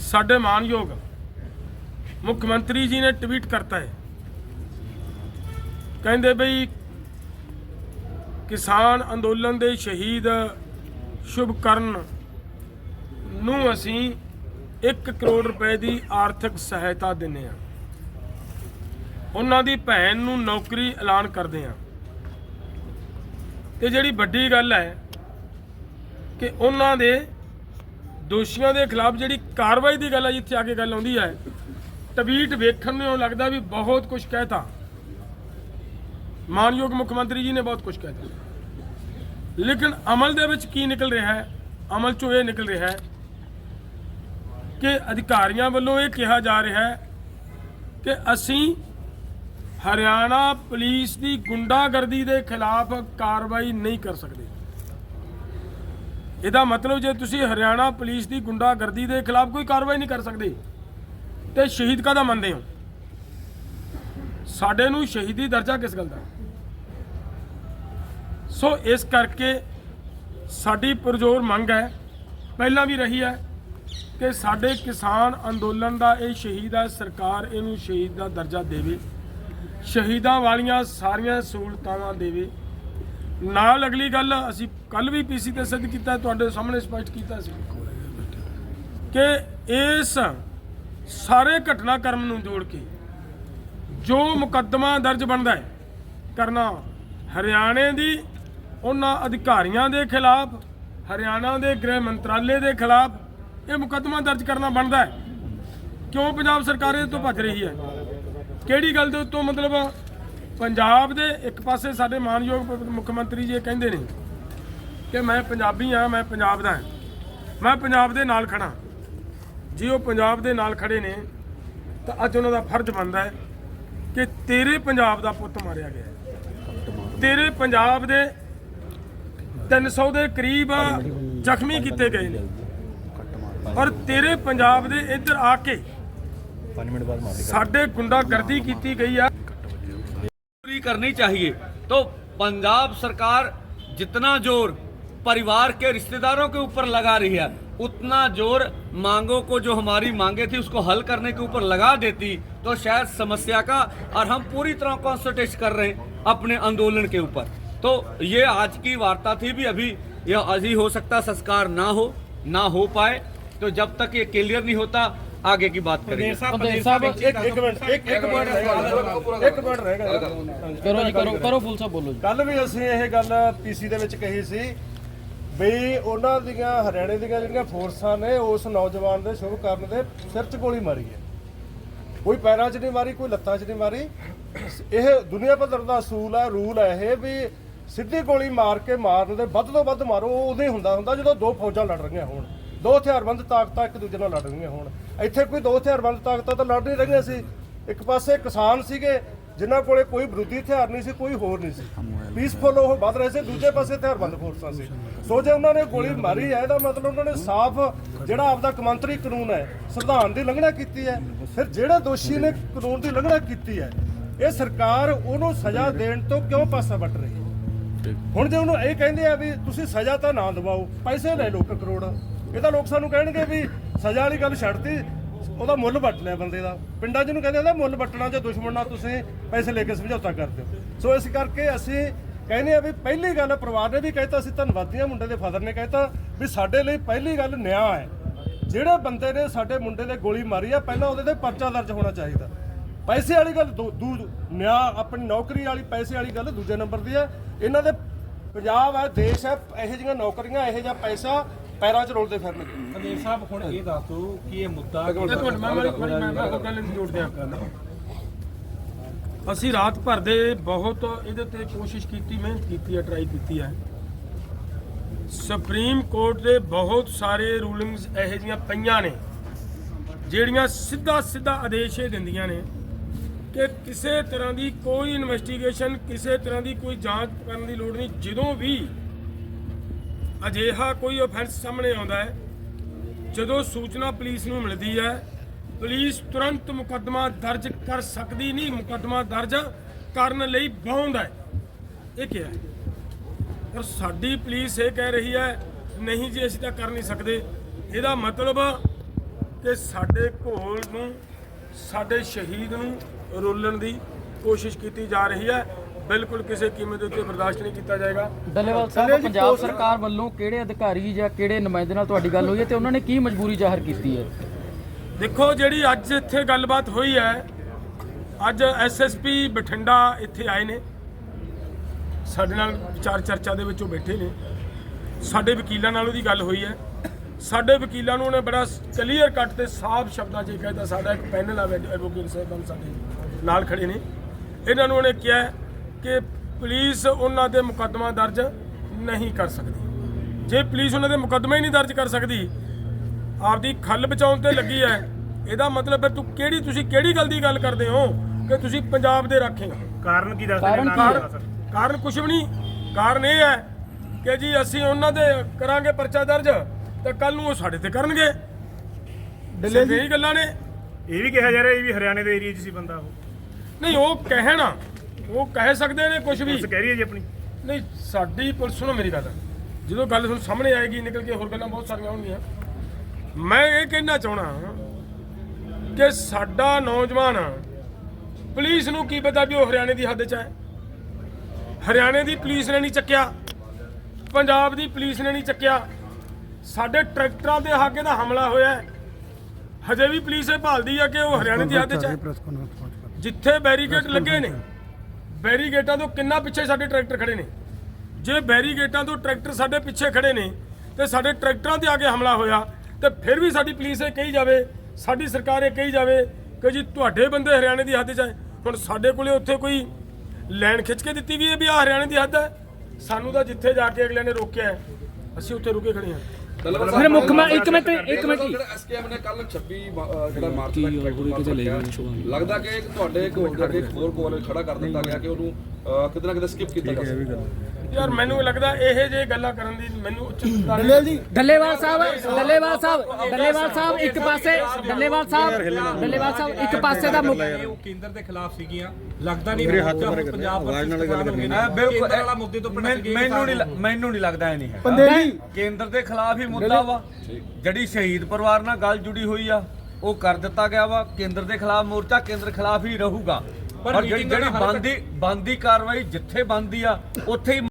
ਸਾਡੇ ਮਾਨਯੋਗ ਮੁੱਖ ਮੰਤਰੀ ਜੀ ਨੇ ਟਵੀਟ ਕਰਤਾ ਹੈ। ਕਹਿੰਦੇ ਬਈ, ਕਿਸਾਨ ਅੰਦੋਲਨ ਦੇ ਸ਼ਹੀਦ ਸ਼ੁਭਕਰਨ ਨੂੰ ਅਸੀਂ 1 ਕਰੋੜ ਰੁਪਏ ਦੀ ਆਰਥਿਕ ਸਹਾਇਤਾ ਦਿੰਨੇ ਆ ਉਹਨਾਂ ਦੀ ਭੈਣ ਨੂੰ ਨੌਕਰੀ ਐਲਾਨ ਕਰਦੇ ਆ ਤੇ ਜਿਹੜੀ ਵੱਡੀ ਗੱਲ ਹੈ ਕਿ ਉਹਨਾਂ ਦੇ ਦੋਸ਼ੀਆਂ ਦੇ ਖਿਲਾਫ ਜਿਹੜੀ ਕਾਰਵਾਈ ਦੀ ਗੱਲ ਹੈ ਜਿੱਥੇ ਆ ਕੇ ਗੱਲ ਆਉਂਦੀ ਹੈ ਟਵੀਟ ਵੇਖਣ ਨੂੰ ਲੱਗਦਾ ਵੀ ਬਹੁਤ ਕੁਝ ਕਹਿਤਾ। ਮਾਨਯੋਗ ਮੁੱਖ ਮੰਤਰੀ ਜੀ ਨੇ ਬਹੁਤ ਕੁਝ ਕਹਿਤਾ। ਲੇਕਿਨ ਅਮਲ ਦੇ ਵਿੱਚ ਕੀ ਨਿਕਲ ਰਿਹਾ ਹੈ? ਅਮਲ ਚੋਂ ਇਹ ਨਿਕਲ ਰਿਹਾ ਹੈ ਕਿ ਅਧਿਕਾਰੀਆਂ ਵੱਲੋਂ ਇਹ ਕਿਹਾ ਜਾ ਰਿਹਾ ਹੈ ਕਿ ਅਸੀਂ ਹਰਿਆਣਾ ਪੁਲਿਸ ਦੀ ਗੁੰਡਾਗਰਦੀ ਦੇ ਖਿਲਾਫ ਕਾਰਵਾਈ ਨਹੀਂ ਕਰ ਸਕਦੇ। ਇਹਦਾ ਮਤਲਬ ਜੇ ਤੁਸੀਂ ਹਰਿਆਣਾ ਪੁਲਿਸ ਦੀ ਗੁੰਡਾਗਰਦੀ ਦੇ ਖਿਲਾਫ ਕੋਈ ਕਾਰਵਾਈ ਨਹੀਂ ਕਰ ਸਕਦੇ, ਤੇ ਸ਼ਹੀਦ ਕਾਹਦਾ ਮੰਨਦੇ ਹੋ? ਸਾਡੇ ਨੂੰ ਸ਼ਹੀਦੀ ਦਰਜਾ ਕਿਸ ਗੱਲ ਦਾ? ਸੋ ਇਸ ਕਰਕੇ ਸਾਡੀ ਪਰਜ਼ੋਰ ਮੰਗ ਹੈ, ਪਹਿਲਾਂ ਵੀ ਰਹੀ ਹੈ ਕਿ ਸਾਡੇ ਕਿਸਾਨ ਅੰਦੋਲਨ ਦਾ ਇਹ ਸ਼ਹੀਦ ਹੈ ਸਰਕਾਰ ਇਹਨੂੰ ਸ਼ਹੀਦ ਦਾ ਦਰਜਾ ਦੇਵੇ, ਸ਼ਹੀਦਾਂ ਵਾਲੀਆਂ ਸਾਰੀਆਂ ਸਹੂਲਤਾਂ ਦੇਵੇ। ਨਾਲ ਅਗਲੀ ਗੱਲ ਅਸੀਂ ਕੱਲ ਵੀ ਪੀਸੀ ਤੇ ਸਿੱਧ ਕੀਤਾ, ਤੁਹਾਡੇ ਸਾਹਮਣੇ ਸਪਸ਼ਟ ਕੀਤਾ ਸੀ ਕਿ ਇਸ ਸਾਰੇ ਘਟਨਾਕ੍ਰਮ ਨੂੰ ਜੋੜ ਕੇ ਜੋ ਮੁਕੱਦਮਾ ਦਰਜ ਬਣਦਾ ਹੈ, ਕਰਨਾ ਹਰਿਆਣੇ ਦੀ, ਉਹਨਾਂ ਅਧਿਕਾਰੀਆਂ ਦੇ ਖਿਲਾਫ, ਹਰਿਆਣਾ ਦੇ ਗ੍ਰਹਿ ਮੰਤਰਾਲੇ ਦੇ ਖਿਲਾਫ ਇਹ ਮੁਕੱਦਮਾ ਦਰਜ ਕਰਨਾ ਬਣਦਾ ਹੈ। ਕਿਉਂ ਪੰਜਾਬ ਸਰਕਾਰ ਇਹ ਤੋਂ ਭੱਜ ਰਹੀ ਹੈ? ਕਿਹੜੀ ਗੱਲ ਦੇ ਉੱਤੋਂ ਮਤਲਬ ਪੰਜਾਬ ਦੇ ਇੱਕ ਪਾਸੇ ਸਾਡੇ ਮਾਨਯੋਗ ਮੁੱਖ ਮੰਤਰੀ ਜੀ ਇਹ ਕਹਿੰਦੇ ਨੇ ਕਿ ਮੈਂ ਪੰਜਾਬੀ ਆ ਮੈਂ ਪੰਜਾਬ ਦਾ ਹਾਂ। ਮੈਂ ਪੰਜਾਬ ਦੇ ਨਾਲ ਖੜਾ ਜੇ ਉਹ ਪੰਜਾਬ ਦੇ ਨਾਲ ਖੜੇ ਨੇ ਤਾਂ ਅੱਜ ਉਹਨਾਂ ਦਾ ਫਰਜ਼ ਬਣਦਾ ਹੈ ਕਿ ਤੇਰੇ ਪੰਜਾਬ ਦਾ ਪੁੱਤ ਮਾਰਿਆ ਗਿਆ। ਤੇਰੇ ਪੰਜਾਬ ਦੇ 300 ਦੇ ਕਰੀਬ ਜ਼ਖਮੀ ਕੀਤੇ ਗਏ ਨੇ। ਔਰ ਤੇਰੇ ਪੰਜਾਬ ਦੇ ਇੱਧਰ ਆ ਕੇ ਸਾਡੇ ਗੁੰਡਾਗਰਦੀ ਕੀਤੀ ਗਈ ਆ। करनी चाहिए। तो पंजाब सरकार जितना ज़ोर परिवार के रिश्तेदारों के ऊपर लगा रही है, उतना ज़ोर मांगों को जो हमारी मांगे थी उसको हल करने के ऊपर लगा देती तो शायद समस्या का और हम पूरी तरह कॉन्सेंट्रेट कर रहे हैं अपने आंदोलन के ऊपर। तो ये आज की वार्ता थी भी, अभी यह अभी हो सकता संस्कार ना हो ना हो पाए तो जब तक ये क्लियर नहीं होता आगे की बात करेंगे ਪੰਦੇਰ ਸਾਹਿਬ ਇੱਕ ਇੱਕ ਮਿੰਟ ਇੱਕ ਇੱਕ ਮਿੰਟ ਇੱਕ ਮਿੰਟ ਰਹੇਗਾ ਕਰੋ ਜੀ ਕਰੋ ਕਰੋ ਫੁੱਲ ਸਾਹਿਬ ਬੋਲੋ ਜੀ ਕੱਲ ਵੀ ਅਸੀਂ ਇਹ ਗੱਲ ਪੀਸੀ ਦੇ ਵਿੱਚ ਕਹੀ ਸੀ ਵੀ ਉਹਨਾਂ ਦੀਆਂ ਹਰਿਆਣੇ ਦੀਆਂ ਜਿਹੜੀਆਂ ਫੋਰਸਾਂ ਨੇ ਉਸ ਨੌਜਵਾਨ ਦੇ ਸ਼ੁਭ ਕਰਨ ਦੇ ਸਿਰ 'ਚ ਗੋਲੀ ਮਾਰੀ ਹੈ ਕੋਈ ਪੈਰਾਂ 'ਚ ਨਹੀਂ ਮਾਰੀ ਕੋਈ ਲੱਤਾਂ 'ਚ ਨਹੀਂ ਮਾਰੀ ਇਹ ਦੁਨੀਆ ਪੱਧਰ ਦਾ ਅਸੂਲ ਹੈ ਰੂਲ ਹੈ ਇਹ ਵੀ ਸਿੱਧੀ ਗੋਲੀ ਮਾਰ ਕੇ ਮਾਰਨ ਦੇ ਵੱਧ ਤੋਂ ਵੱਧ ਮਾਰੋ ਉਹ ਉਦੋਂ ਹੀ ਹੁੰਦਾ ਹੁੰਦਾ ਜਦੋਂ ਦੋ ਫੌਜਾਂ ਲੜ ਰਹੀਆਂ ਹੋਣ ਦੋ ਹਥਿਆਰਬੰਦ ਤਾਕਤਾਂ ਇੱਕ ਦੂਜੇ ਨਾਲ ਲੜ ਰਹੀਆਂ ਹੋਣ। ਇੱਥੇ ਕੋਈ ਦੋ ਹਥਿਆਰਬੰਦ ਤਾਕਤਾਂ ਤਾਂ ਲੜ ਨਹੀਂ ਰਹੀਆਂ ਸੀ। ਇੱਕ ਪਾਸੇ ਕਿਸਾਨ ਸੀਗੇ, ਜਿਨ੍ਹਾਂ ਕੋਲੇ ਕੋਈ ਵਿਰੋਧੀ ਹਥਿਆਰ ਨਹੀਂ ਸੀ, ਕੋਈ ਹੋਰ ਨਹੀਂ ਸੀ। ਪੀਸਫੁਲ ਉਹ ਵੱਧ ਰਹੇ ਸੀ, ਦੂਜੇ ਪਾਸੇ ਹਥਿਆਰਬੰਦ ਫੋਰਸਾਂ ਸੀ। ਸੋ ਜੇ ਉਹਨਾਂ ਨੇ ਗੋਲੀ ਮਾਰੀ ਹੈ, ਇਹਦਾ ਮਤਲਬ ਉਹਨਾਂ ਨੇ ਸਾਫ਼ ਜਿਹੜਾ ਆਪਦਾ ਕਮੰਤਰੀ ਕਾਨੂੰਨ ਹੈ, ਸੰਵਿਧਾਨ ਦੀ ਉਲੰਘਣਾ ਕੀਤੀ ਹੈ। ਫਿਰ ਜਿਹੜੇ ਦੋਸ਼ੀ ਨੇ ਕਾਨੂੰਨ ਦੀ ਲੰਘਣਾ ਕੀਤੀ ਹੈ, ਇਹ ਸਰਕਾਰ ਉਹਨੂੰ ਸਜ਼ਾ ਦੇਣ ਤੋਂ ਕਿਉਂ ਪਾਸਾ ਵੱਟ ਰਹੀ ਹੈ? ਹੁਣ ਜੇ ਉਹਨੂੰ ਇਹ ਕਹਿੰਦੇ ਆ ਵੀ ਤੁਸੀਂ ਸਜ਼ਾ ਤਾਂ ਨਾ ਦਿਵਾਓ, ਪੈਸੇ ਲੈ ਲਓ ਇੱਕ ਕਰੋੜ। ਇਹ ਤਾਂ ਲੋਕ ਸਾਨੂੰ ਕਹਿਣਗੇ ਵੀ ਸਜ਼ਾ ਵਾਲੀ ਗੱਲ ਛੱਡਤੀ, ਉਹਦਾ ਮੁੱਲ ਵੱਟ ਲਿਆ ਬੰਦੇ ਦਾ। ਪਿੰਡਾਂ 'ਚ ਨੂੰ ਕਹਿੰਦੇ ਉਹਦਾ ਮੁੱਲ ਵੱਟਣਾ ਜਾਂ ਦੁਸ਼ਮਣ ਨਾਲ ਤੁਸੀਂ ਪੈਸੇ ਲੈ ਕੇ ਸਮਝੌਤਾ ਕਰਦੇ ਹੋ। ਸੋ ਇਸ ਕਰਕੇ ਅਸੀਂ ਕਹਿੰਦੇ ਆ ਵੀ ਪਹਿਲੀ ਗੱਲ ਪਰਿਵਾਰ ਨੇ ਵੀ ਕਹਿਤਾ ਸੀ, ਧੰਨਵਾਦੀਆਂ ਮੁੰਡੇ ਦੇ ਫਾਦਰ ਨੇ ਕਹਿਤਾ ਵੀ ਸਾਡੇ ਲਈ ਪਹਿਲੀ ਗੱਲ ਨਿਆਂ ਹੈ। ਜਿਹੜੇ ਬੰਦੇ ਨੇ ਸਾਡੇ ਮੁੰਡੇ ਦੇ ਗੋਲੀ ਮਾਰੀ ਆ, ਪਹਿਲਾਂ ਉਹਦੇ ਤੇ ਪਰਚਾ ਦਰਜ ਹੋਣਾ ਚਾਹੀਦਾ। ਪੈਸੇ ਵਾਲੀ ਗੱਲ ਦੂ, ਦੂ- ਨਿਆਂ, ਆਪਣੀ ਨੌਕਰੀ ਵਾਲੀ, ਪੈਸੇ ਵਾਲੀ ਗੱਲ ਦੂਜੇ ਨੰਬਰ ਦੀ ਹੈ ਇਹਨਾਂ ਦੇ ਪੰਜਾਬ ਹੈ, ਦੇਸ਼ ਹੈ, ਇਹੋ ਜਿਹੀਆਂ ਨੌਕਰੀਆਂ, ਇਹੋ ਜਿਹਾ ਪੈਸਾ ਪੈਰਾਂ 'ਚ ਰੋਲਦੇ ਫਿਰਨਗੇ ਅਨੀਲ ਸਾਹਿਬ ਹੁਣ ਇਹ ਦੱਸ ਦਿਓ ਕਿ ਇਹ ਮੁੱਦਾ ਮਿੰਟ ਮੈਂ ਮੈਂ ਮੈਂ ਮੈਂ ਉਹ ਗੱਲ ਨੂੰ ਜੋੜ ਦਿਆਂ। ਕਰਨਾ ਅਸੀਂ ਰਾਤ ਭਰ ਦੇ ਬਹੁਤ ਇਹਦੇ ਤੇ ਕੋਸ਼ਿਸ਼ ਕੀਤੀ ਮਿਹਨਤ ਕੀਤੀ ਹੈ ਟਰਾਈ ਕੀਤੀ ਹੈ। ਸੁਪਰੀਮ ਕੋਰਟ ਦੇ ਬਹੁਤ ਸਾਰੇ ਰੂਲਿੰਗਸ ਇਹੋ ਜਿਹੀਆਂ ਪਈਆਂ ਨੇ ਜਿਹੜੀਆਂ ਸਿੱਧਾ ਸਿੱਧਾ ਆਦੇਸ਼ ਇਹ ਦਿੰਦੀਆਂ ਨੇ ਕਿ ਕਿਸੇ ਤਰ੍ਹਾਂ ਦੀ ਕੋਈ ਇਨਵੈਸਟੀਗੇਸ਼ਨ ਕਿਸੇ ਤਰ੍ਹਾਂ ਦੀ ਕੋਈ ਜਾਂਚ ਕਰਨ ਦੀ ਲੋੜ ਨਹੀਂ। ਜਦੋਂ ਵੀ ਅਜਿਹਾ ਕੋਈ ਆਫੈਂਸ ਸਾਹਮਣੇ ਆਉਂਦਾ ਹੈ, ਜਦੋਂ ਸੂਚਨਾ ਪੁਲਿਸ ਨੂੰ ਮਿਲਦੀ ਹੈ, ਪੁਲਿਸ ਤੁਰੰਤ ਮੁਕੱਦਮਾ ਦਰਜ ਕਰ ਸਕਦੀ ਨਹੀਂ, ਮੁਕੱਦਮਾ ਦਰਜ ਕਰਨ ਲਈ ਬਾਉਂਡ ਹੈ। ਇਹ ਕਿਹਾ ਪਰ ਸਾਡੀ ਪੁਲਿਸ ਇਹ ਕਹਿ ਰਹੀ ਹੈ, ਨਹੀਂ ਜੀ, ਅਸੀਂ ਤਾਂ ਕਰ ਨਹੀਂ ਸਕਦੇ। ਇਹਦਾ ਮਤਲਬ ਕਿ ਸਾਡੇ ਘੋਲ ਨੂੰ, ਸਾਡੇ ਸ਼ਹੀਦ ਨੂੰ ਰੋਲਣ ਦੀ ਕੋਸ਼ਿਸ਼ ਕੀਤੀ ਜਾ ਰਹੀ ਹੈ। ਬਿਲਕੁਲ ਕਿਸੇ ਕੀਮਤ ਦੇ ਉੱਤੇ ਬਰਦਾਸ਼ਤ ਨਹੀਂ ਕੀਤਾ ਜਾਏਗਾ। ਡੱਲੇਵਾਲ ਸਾਹਿਬ ਪੰਜਾਬ ਸਰਕਾਰ ਵੱਲੋਂ ਕਿਹੜੇ ਅਧਿਕਾਰੀ ਜਾਂ ਕਿਹੜੇ ਨੁਮਾਇੰਦੇ ਨਾਲ ਤੁਹਾਡੀ ਗੱਲ ਹੋਈ ਹੈ ਤੇ ਉਹਨਾਂ ਨੇ ਕੀ ਮਜਬੂਰੀ ਜ਼ਾਹਰ ਕੀਤੀ ਹੈ? ਦੇਖੋ ਜਿਹੜੀ ਅੱਜ ਇੱਥੇ ਗੱਲਬਾਤ ਹੋਈ ਹੈ ਅੱਜ ਐਸਐਸਪੀ ਬਠਿੰਡਾ ਇੱਥੇ ਆਏ ਨੇ। ਸਾਡੇ ਨਾਲ ਵਿਚਾਰ ਚਰਚਾ ਦੇ ਵਿੱਚ ਉਹ ਬੈਠੇ ਨੇ। ਸਾਡੇ ਵਕੀਲਾਂ ਨਾਲ ਉਹਦੀ ਗੱਲ ਹੋਈ ਹੈ। ਸਾਡੇ ਵਕੀਲਾਂ ਨੂੰ ਉਹਨੇ ਬੜਾ ਕਲੀਅਰ ਕੱਟ ਤੇ ਸਾਫ਼ ਸ਼ਬਦਾਂ 'ਚ ਕਹਿਤਾ ਸਾਡਾ ਇੱਕ ਪੈਨਲ ਆ ਐਡਵੋਕੇਟ ਸਾਹਿਬਾਨ ਸਾਡੇ ਨਾਲ ਖੜੇ ਨੇ। ਇਹਨਾਂ ਨੂੰ ਉਹਨੇ ਕਿਹਾ ਕਿ ਪੁਲਿਸ ਉਹਨਾਂ ਦੇ ਮੁਕੱਦਮਾ ਦਰਜ ਨਹੀਂ ਕਰ ਸਕਦੀ। ਜੇ ਪੁਲਿਸ ਉਹਨਾਂ ਦੇ ਮੁਕੱਦਮਾ ਹੀ ਨਹੀਂ ਦਰਜ ਕਰ ਸਕਦੀ ਆਪਦੀ ਖੱਲ ਬਚਾਉਣ ਤੇ ਲੱਗੀ ਹੈ ਇਹਦਾ ਮਤਲਬ ਫਿਰ ਤੂੰ ਕਿਹੜੀ ਤੁਸੀਂ ਕਿਹੜੀ ਗੱਲ ਦੀ ਗੱਲ ਕਰਦੇ ਹੋ ਕਿ ਤੁਸੀਂ ਪੰਜਾਬ ਦੇ ਰਾਖੇ ਹੋ? ਕਾਰਨ ਕੀ ਦੱਸਦੇ ਕਾਰਨ ਨੇ ਕਾਰਨ ਕੁਛ ਵੀ ਨਹੀਂ। ਕਾਰਨ ਇਹ ਹੈ ਕਿ ਜੀ ਅਸੀਂ ਉਹਨਾਂ ਦੇ ਕਰਾਂਗੇ ਪਰਚਾ ਦਰਜ ਤੇ ਕੱਲ ਨੂੰ ਉਹ ਸਾਡੇ ਤੇ ਕਰਨਗੇ। ਸਿਰਫ ਇਹੀ ਗੱਲਾਂ ਨੇ। ਇਹ ਵੀ ਕਿਹਾ ਜਾ ਰਿਹਾ ਇਹ ਵੀ ਹਰਿਆਣੇ ਦੇ ਏਰੀਆ 'ਚ ਸੀ ਬੰਦਾ ਉਹ। ਨਹੀਂ ਉਹ ਕਹਿਣਾ ਉਹ ਕਹਿ ਸਕਦੇ ਨੇ ਕੁਝ ਵੀ। ਪੁਲਿਸ ਕਹਿ ਰਹੀ ਹੈ ਜੀ ਆਪਣੀ। ਨਹੀਂ ਸਾਡੀ ਪੁਲਿਸ ਸੁਣੋ ਮੇਰੀ ਗੱਲ। ਜਦੋਂ ਗੱਲ ਤੁਹਾਨੂੰ ਸਾਹਮਣੇ ਆਏਗੀ ਨਿਕਲ ਕੇ ਹੋਰ ਗੱਲਾਂ ਬਹੁਤ ਸਾਰੀਆਂ ਹੋਣਗੀਆਂ। ਮੈਂ ਇਹ ਕਹਿਣਾ ਚਾਹਣਾ ਕਿ ਸਾਡਾ ਨੌਜਵਾਨ ਪੁਲਿਸ ਨੂੰ ਕੀ ਪਤਾ ਵੀ ਉਹ ਹਰਿਆਣੇ ਦੀ ਹੱਦ 'ਚ ਹੈ। ਹਰਿਆਣੇ ਦੀ ਪੁਲਿਸ ਨੇ ਨਹੀਂ ਚੱਕਿਆ। ਪੰਜਾਬ ਦੀ ਪੁਲਿਸ ਨੇ ਨਹੀਂ ਚੱਕਿਆ। ਸਾਡੇ ਟਰੈਕਟਰਾਂ ਦੇ ਹਾਕੇ ਦਾ ਹਮਲਾ ਹੋਇਆ। ਹਜੇ ਵੀ ਪੁਲਿਸ ਇਹ ਭਾਲਦੀ ਆ ਕਿ ਉਹ ਹਰਿਆਣੇ ਦੀ ਹੱਦ 'ਚ ਹੈ। ਜਿੱਥੇ ਬੈਰੀਕੇਡ ਲੱਗੇ ਨੇ। ਬੈਰੀਗੇਟਾਂ ਤੋਂ ਕਿੰਨਾ ਪਿੱਛੇ ਸਾਡੇ ਟਰੈਕਟਰ ਖੜੇ ਨੇ? ਜੇ ਬੈਰੀਗੇਟਾਂ ਤੋਂ ਟਰੈਕਟਰ ਸਾਡੇ ਪਿੱਛੇ ਖੜੇ ਨੇ, ਤੇ ਸਾਡੇ ਟਰੈਕਟਰਾਂ ਤੇ ਆ ਕੇ ਹਮਲਾ ਹੋਇਆ, ਤੇ ਫਿਰ ਵੀ ਸਾਡੀ ਪੁਲਿਸ ਇਹ ਕਹੀ ਜਾਵੇ, ਸਾਡੀ ਸਰਕਾਰ ਇਹ ਕਹੀ ਜਾਵੇ ਕਿ ਜੀ ਤੁਹਾਡੇ ਬੰਦੇ ਹਰਿਆਣੇ ਦੀ ਹੱਦ 'ਚ ਆਏ ਹੁਣ ਸਾਡੇ ਕੋਲੇ ਉੱਥੇ ਕੋਈ ਲੈਣ ਖਿੱਚ ਕੇ ਦਿੱਤੀ ਵੀ ਹੈ ਵੀ ਆ ਹਰਿਆਣੇ ਦੀ ਹੱਦ ਹੈ? ਸਾਨੂੰ ਤਾਂ ਜਿੱਥੇ ਜਾ ਕੇ ਅਗਲੇ ਨੇ ਰੋਕਿਆ ਅਸੀਂ ਉੱਥੇ ਰੁਕੇ ਖੜੇ ਹਾਂ। ਮੇਰੇ ਮੁੱਖ ਮੈਂ ਇੱਕ ਮਿੰਟ ਇੱਕ ਮਿੰਟ ਜੀ। ਐਸਕੇਐਮ ਨੇ ਕੱਲ 26 ਮ- ਅਹ ਜਿਹੜਾ ਮਾਰਚ ਦਾ ਟਰੈਕਟਰ ਲੱਗਦਾ ਕਿ ਤੁਹਾਡੇ ਕੋਲ ਦਾ ਇੱਕ ਹੋਰ ਕੋਲ ਖੜਾ ਕਰ ਦਿੱਤਾ ਗਿਆ ਕਿ ਉਹਨੂੰ ਕਿਤੇ ਨਾ ਕਿਤੇ ਸਕਿਪ ਕੀਤਾ ਜਾ ਸਕਦਾ। ਯਾਰ ਮੈਨੂੰ ਲੱਗਦਾ ਇਹ ਜੇ ਗੱਲਾਂ ਕਰਨ ਦੀ ਮੈਨੂੰ ਉਚਿਤਤਾ ਨਹੀਂ ਡੱਲੇਵਾਲ ਜੀ। ਡੱਲੇਵਾਲ ਸਾਹਿਬ ਡੱਲੇਵਾਲ ਸਾਹਿਬ ਡੱਲੇਵਾਲ ਸਾਹਿਬ ਇੱਕ ਪਾਸੇ ਡੱਲੇਵਾਲ ਸਾਹਿਬ ਡੱਲੇਵਾਲ ਸਾਹਿਬ ਇੱਕ ਪਾਸੇ ਦਾ ਮੁੱਖ ਉਹ ਕੇਂਦਰ ਦੇ ਖਿਲਾਫ ਸੀਗੀਆਂ। ਲੱਗਦਾ ਨਹੀਂ ਮੇਰੇ ਹੱਥ ਪੰਜਾਬ ਆਵਾਜ਼ ਨਾਲ ਗੱਲ ਕਰਨੀ ਬਿਲਕੁਲ ਵਾਲਾ ਮੁੱਦੇ ਤੋਂ ਭਟਕ ਗਏ ਮੈਨੂੰ ਨਹੀਂ ਮੈਨੂੰ ਨਹੀਂ ਲੱਗਦਾ ਇਹ ਨਹੀਂ ਹੈ। ਕੇਂਦਰ ਦੇ ਖਿਲਾਫ ਹੀ ਮੁੱਦਾ ਵਾ। ਜਿਹੜੀ ਸ਼ਹੀਦ ਪਰਿਵਾਰ ਨਾਲ ਗੱਲ ਜੁੜੀ ਹੋਈ ਆ ਉਹ ਕਰ ਦਿੱਤਾ ਗਿਆ ਵਾ। ਕੇਂਦਰ ਦੇ ਖਿਲਾਫ ਮੋਰਚਾ ਕੇਂਦਰ ਖਿਲਾਫ ਹੀ ਰਹੂਗਾ। ਪਰ ਜਿਹੜੀ ਜਿਹੜੀ ਬੰਦੀ ਬੰਦੀ ਕਾਰਵਾਈ ਜਿੱਥੇ ਬੰਦੀ ਆ ਉੱਥੇ ਹੀ